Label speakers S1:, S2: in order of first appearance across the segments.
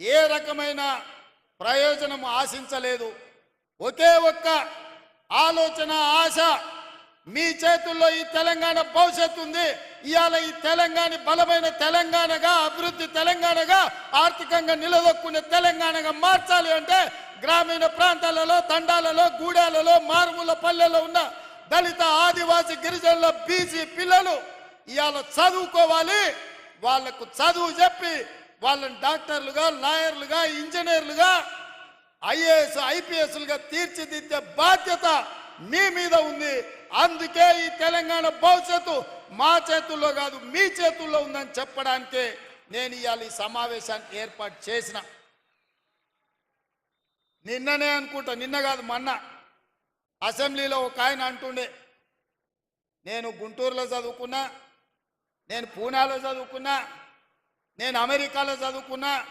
S1: ఏ రకమైన ప్రయోజనం ఆశించలేదు. ఒకే ఒక్క ఆలోచన ఆశ మీ చేతుల్లో ఈ తెలంగాణ భవిష్యత్తు ఉంది. ఇవాళ ఈ తెలంగాణ బలమైన తెలంగాణగా అభివృద్ధి తెలంగాణగా ఆర్థికంగా నిలదొక్కునే తెలంగాణగా మార్చాలి అంటే గ్రామీణ ప్రాంతాలలో తండాలలో గూడాలలో మారుమూల పల్లెల్లో ఉన్న దళిత ఆదివాసి గిరిజనుల బీసీ పిల్లలు ఇవాళ చదువుకోవాలి. వాళ్ళకు చదువు చెప్పి వాళ్ళని డాక్టర్లుగా లాయర్లుగా ఇంజనీర్లుగా ఐఏఎస్ ఐపీఎస్లుగా తీర్చిదిద్దే బాధ్యత మీ మీద ఉంది. అందుకే ఈ తెలంగాణ భవిష్యత్తు మా చేతుల్లో కాదు మీ చేతుల్లో ఉందని చెప్పడానికే నేను ఇవాళ ఈ సమావేశాన్ని ఏర్పాటు చేసిన. నిన్ననే అనుకుంటా నిన్న కాదు మొన్న. అసెంబ్లీలో ఒక ఆయన అంటుండే నేను గుంటూరులో చదువుకున్నా నేను పూనాలో చదువుకున్నా నేను అమెరికాలో చదువుకున్నా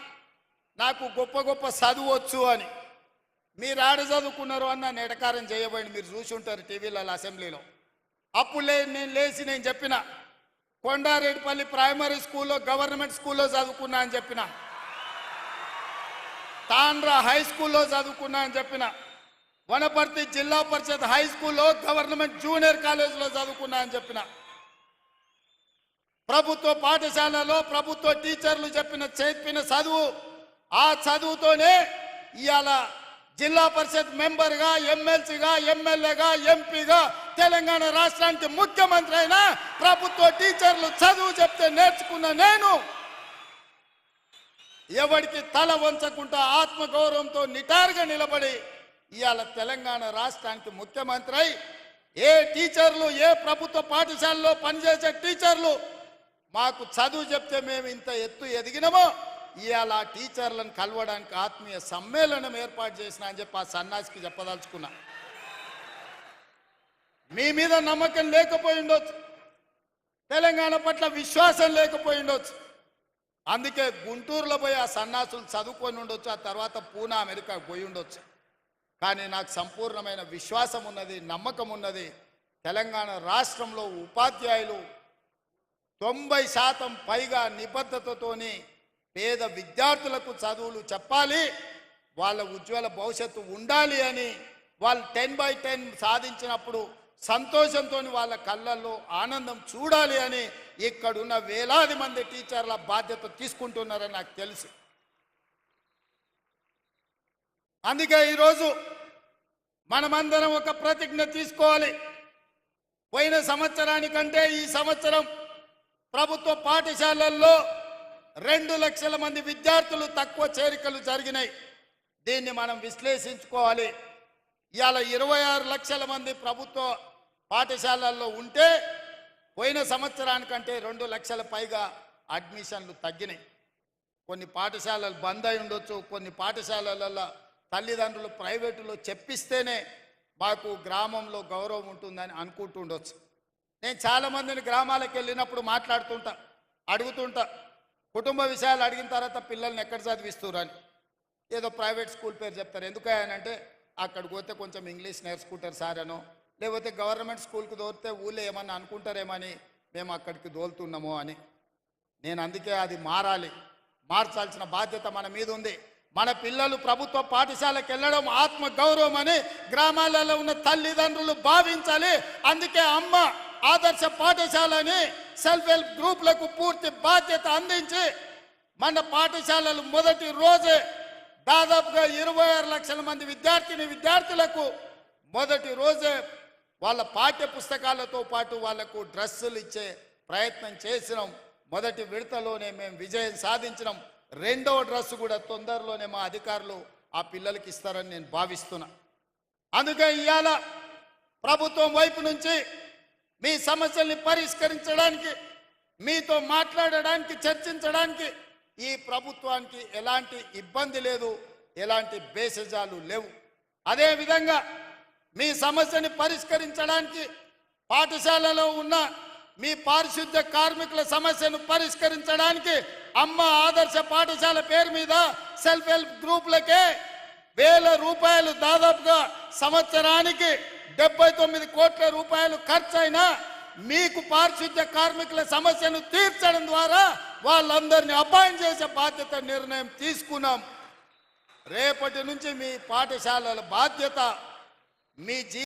S1: నాకు గొప్ప గొప్ప చదువచ్చు అని. మీరు ఆడ చదువుకున్నారు అన్న నన్ను ఎడకారం చేయబడి మీరు చూసి ఉంటారు టీవీలలో అసెంబ్లీలో. అప్పుడు లే నేను లేచి నేను చెప్పిన కొండారెడ్డిపల్లి ప్రైమరీ స్కూల్లో గవర్నమెంట్ స్కూల్లో చదువుకున్నా అని చెప్పిన. తాండ్రా హై స్కూల్లో చదువుకున్నా అని చెప్పిన. వనపర్తి జిల్లా పరిషత్ హై స్కూల్లో గవర్నమెంట్ జూనియర్ కాలేజీలో చదువుకున్నా అని చెప్పిన. ప్రభుత్వ పాఠశాలలో ప్రభుత్వ టీచర్లు చెప్పిన చెప్పిన చదువు ఆ చదువుతోనే ఇవాళ జిల్లా పరిషత్ మెంబర్గా ఎమ్మెల్సీగా ఎమ్మెల్యేగా ఎంపీగా తెలంగాణ రాష్ట్రానికి ముఖ్యమంత్రి అయినా ప్రభుత్వ టీచర్లు చదువు చెప్తే నేర్చుకున్న నేను ఎవరికి తల వంచకుండా ఆత్మగౌరవంతో నిటారుగా నిలబడి ఇవాళ తెలంగాణ రాష్ట్రానికి ముఖ్యమంత్రి ఏ టీచర్లు ఏ ప్రభుత్వ పాఠశాలలో పనిచేసే టీచర్లు మాకు చదువు చెప్తే మేము ఇంత ఎత్తు ఎదిగినామో? ఇవాళ ఆ టీచర్లను కలవడానికి ఆత్మీయ సమ్మేళనం ఏర్పాటు చేసిన అని చెప్పి ఆ సన్నాసికి చెప్పదలుచుకున్నా. మీ మీద నమ్మకం లేకపోయి ఉండొచ్చు. తెలంగాణ పట్ల విశ్వాసం లేకపోయి ఉండొచ్చు. అందుకే గుంటూరులో పోయి ఆ సన్నాసులు చదువుకొని ఉండొచ్చు ఆ తర్వాత పూనా అమెరికా పోయి ఉండొచ్చు. కానీ నాకు సంపూర్ణమైన విశ్వాసం ఉన్నది నమ్మకం ఉన్నది. తెలంగాణ రాష్ట్రంలో ఉపాధ్యాయులు తొంభై శాతం పైగా నిబద్ధతతోని పేద విద్యార్థులకు చదువులు చెప్పాలి వాళ్ళ ఉజ్వల భవిష్యత్తు ఉండాలి అని వాళ్ళు టెన్ బై టెన్ సాధించినప్పుడు సంతోషంతో వాళ్ళ కళ్ళల్లో ఆనందం చూడాలి అని ఇక్కడున్న వేలాది మంది టీచర్ల బాధ్యత తీసుకుంటున్నారని నాకు తెలుసు. అందుకే ఈరోజు మనమందరం ఒక ప్రతిజ్ఞ తీసుకోవాలి. పోయిన సంవత్సరానికంటే ఈ సంవత్సరం ప్రభుత్వ పాఠశాలల్లో రెండు లక్షల మంది విద్యార్థులు తక్కువ చేరికలు జరిగినాయి. దీన్ని మనం విశ్లేషించుకోవాలి. ఇవాళ ఇరవై ఆరు లక్షల మంది ప్రభుత్వ పాఠశాలల్లో ఉంటే పోయిన సంవత్సరానికంటే రెండు లక్షల పైగా అడ్మిషన్లు తగ్గినాయి. కొన్ని పాఠశాలలు బంద్ అయి ఉండొచ్చు కొన్ని పాఠశాలలలో తల్లిదండ్రులు ప్రైవేటులో చెప్పిస్తేనే మాకు గ్రామంలో గౌరవం ఉంటుందని అనుకుంటుండొచ్చు నేను చాలామందిని గ్రామాలకు వెళ్ళినప్పుడు మాట్లాడుతుంటా అడుగుతుంటా. కుటుంబ విషయాలు అడిగిన తర్వాత పిల్లల్ని ఎక్కడ చదివిస్తురని అని. ఏదో ప్రైవేట్ స్కూల్ పేరు చెప్తారు. ఎందుకనంటే అక్కడికి పోతే కొంచెం ఇంగ్లీష్ నేర్చుకుంటారు సార్ అనో. లేకపోతే గవర్నమెంట్ స్కూల్కి దోరితే ఊళ్ళో ఏమన్నా అనుకుంటారేమని మేము అక్కడికి దోలుతున్నాము అని. నేను అందుకే అది మారాలి. మార్చాల్సిన బాధ్యత మన మీద ఉంది. మన పిల్లలు ప్రభుత్వ పాఠశాలకు వెళ్ళడం ఆత్మ గౌరవం అని గ్రామాలలో ఉన్న తల్లిదండ్రులు భావించాలి. అందుకే అమ్మ ఆదర్శ పాఠశాలని సెల్ఫ్ హెల్ప్ గ్రూప్లకు పూర్తి బాధ్యత అందించి మన పాఠశాలలు మొదటి రోజే దాదాపుగా ఇరవై ఆరు లక్షల మంది విద్యార్థిని విద్యార్థులకు మొదటి రోజే వాళ్ళ పాఠ్య పుస్తకాలతో పాటు వాళ్ళకు డ్రెస్సులు ఇచ్చే ప్రయత్నం చేసినాం. మొదటి విడతలోనే మేము విజయం సాధించినాం. రెండవ డ్రెస్సు కూడా తొందరలోనే మా అధికారులు ఆ పిల్లలకి ఇస్తారని నేను భావిస్తున్నా. అందుకే ఇవాళ ప్రభుత్వం వైపు నుంచి మీ సమస్యల్ని పరిష్కరించడానికి మీతో మాట్లాడడానికి చర్చించడానికి ఈ ప్రభుత్వానికి ఎలాంటి ఇబ్బంది లేదు ఎలాంటి బేసజాలు లేవు. అదేవిధంగా మీ సమస్యని పరిష్కరించడానికి పాఠశాలలో ఉన్న మీ పారిశుద్ధ్య కార్మికుల సమస్యను పరిష్కరించడానికి అమ్మ ఆదర్శ పాఠశాల పేరు మీద సెల్ఫ్ హెల్ప్ గ్రూపులకే వేల రూపాయలు దాదాపుగా సంవత్సరానికి డెబ్బై తొమ్మిది కోట్ల రూపాయలు ఖర్చైనా మీకు పారిశుద్ధ్య కార్మికుల సమస్యను తీర్చడం ద్వారా వాళ్ళందరినీ అపాయింట్ చేసే బాధ్యత నిర్ణయం తీసుకున్నాం. రేపటి నుంచి మీ పాఠశాలల బాధ్యత మీ జీ